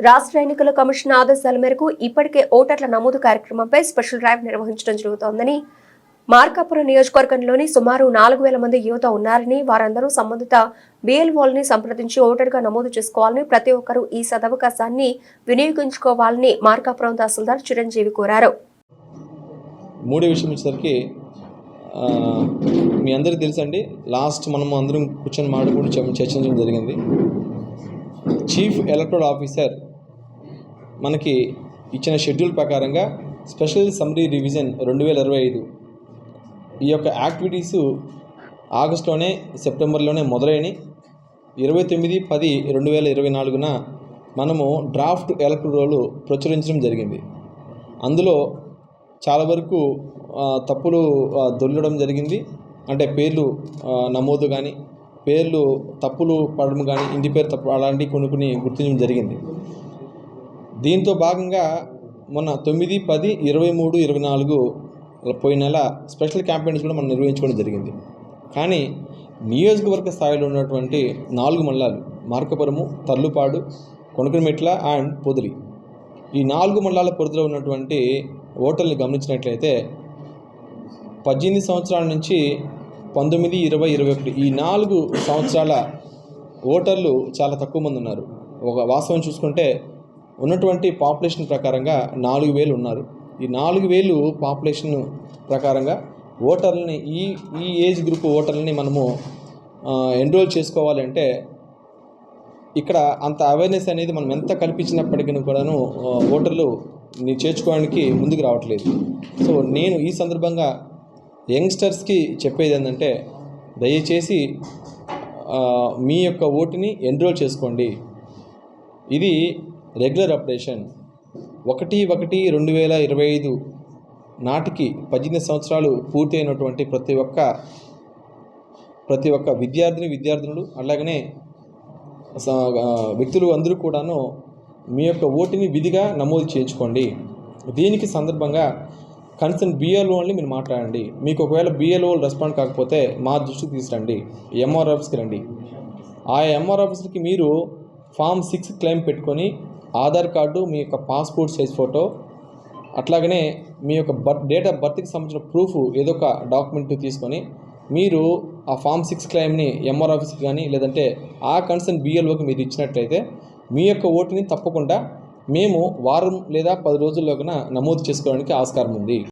రాష్ట్ర ఎన్నికల కమిషన్ ఆదేశాల మేరకు ఇప్పటికే ఓటర్ల నమోదు కార్యక్రమంపై స్పెషల్ డ్రైవ్ నిర్వహించడం జరుగుతోందని మార్కాపురం నియోజకవర్గంలోని సుమారు నాలుగు వేల మంది యువత ఉన్నారని వారందరూ సంబంధిత బిఎల్ఓల్ని సంప్రదించి ఓటర్గా నమోదు చేసుకోవాలని ప్రతి ఒక్కరూ ఈ సదవకాశాన్ని వినియోగించుకోవాలని మార్కాపురం తహసీల్దార్ చిరంజీవి కోరారు. మూడో విషయం వచ్చేసరికి మీ అందరికీ తెలుసండి లాస్ట్ మనం అందరం కూర్చొని మాట్లాడుకుంటూ చర్చించడం జరిగింది. చీఫ్ ఎలక్టోరల్ ఆఫీసర్ మనకి ఇచ్చిన షెడ్యూల్ ప్రకారంగా స్పెషల్ సమ్మరీ రివిజన్ రెండు వేల ఇరవై ఐదు. ఈ యొక్క యాక్టివిటీస్ ఆగస్టులోనే సెప్టెంబర్లోనే మొదలైనవి. ఇరవై తొమ్మిది పది రెండు వేల ఇరవై నాలుగున మనము డ్రాఫ్ట్ ఎలక్టోరల్ ప్రచురించడం జరిగింది. అందులో చాలా వరకు తప్పులు దొల్లడం జరిగింది. అంటే పేర్లు నమోదు కానీ పేర్లు తప్పులు పడడం కానీ ఇంటి పేరు తప్పు అలాంటివి కొన్ని కొన్ని గుర్తించడం జరిగింది. దీంతో భాగంగా మొన్న తొమ్మిది పది ఇరవై మూడు ఇరవై నాలుగు పోయిన నెల స్పెషల్ క్యాంపెయిన్స్ కూడా మనం నిర్వహించుకోవడం జరిగింది. కానీ నియోజకవర్గ స్థాయిలో ఉన్నటువంటి నాలుగు మండలాలు మార్కపురము తర్లుపాడు కొనకనమెట్ల అండ్ పొదిలి. ఈ నాలుగు మండలాల పరిధిలో ఉన్నటువంటి ఓటర్లు గమనించినట్లయితే పద్దెనిమిది సంవత్సరాల నుంచి పంతొమ్మిది ఇరవై ఇరవై ఒకటి. ఈ నాలుగు సంవత్సరాల ఓటర్లు చాలా తక్కువ మంది ఉన్నారు. ఒక వాస్తవం చూసుకుంటే ఉన్నటువంటి పాపులేషన్ ప్రకారంగా నాలుగు వేలు ఉన్నారు. ఈ నాలుగు వేలు పాపులేషన్ ప్రకారంగా ఓటర్లని ఈ ఈ ఏజ్ గ్రూప్ ఓటర్లని మనము ఎన్రోల్ చేసుకోవాలంటే ఇక్కడ అంత అవేర్నెస్ అనేది మనం ఎంత కల్పించినప్పటికీ కూడాను ఓటర్లు నేను చేర్చుకోవడానికి ముందుకు రావట్లేదు. సో నేను ఈ సందర్భంగా యంగ్స్టర్స్కి చెప్పేది ఏంటంటే దయచేసి మీ యొక్క ఓటుని ఎన్రోల్ చేసుకోండి. ఇది రెగ్యులర్ అప్డేషన్. ఒకటి ఒకటి రెండు వేల ఇరవై ఐదు నాటికి పద్దెనిమిది సంవత్సరాలు పూర్తి అయినటువంటి ప్రతి ఒక్క ప్రతి ఒక్క విద్యార్థిని విద్యార్థినులు అలాగనే వ్యక్తులు అందరూ కూడాను మీ యొక్క ఓటుని విధిగా నమోదు చేయించుకోండి. దీనికి సందర్భంగా కన్సర్న్ బిఎల్ఓని మీరు మాట్లాడండి. మీకు ఒకవేళ బిఎల్ఓలు రెస్పాండ్ కాకపోతే మా దృష్టికి తీసుకురండి. ఎంఆర్ ఆఫీస్కి రండి. ఆ ఎంఆర్ ఆఫీస్కి మీరు ఫామ్ సిక్స్ క్లెయిమ్ పెట్టుకొని ఆధార్ కార్డు మీ యొక్క పాస్పోర్ట్ సైజ్ ఫోటో అట్లాగనే మీ యొక్క బర్త్ డేట్ ఆఫ్ బర్త్కి సంబంధించిన ప్రూఫ్ ఏదో ఒక డాక్యుమెంట్ తీసుకొని మీరు ఆ ఫామ్ సిక్స్ క్లైమ్ని ఎంఆర్ ఆఫీస్కి కానీ లేదంటే ఆ కన్సర్న్ బిఎల్ఓకి మీరు ఇచ్చినట్లయితే మీ యొక్క ఓటుని తప్పకుండా మేము వారం లేదా పది రోజుల్లోగా నమోదు చేసుకోవడానికి ఆస్కారం ఉంది.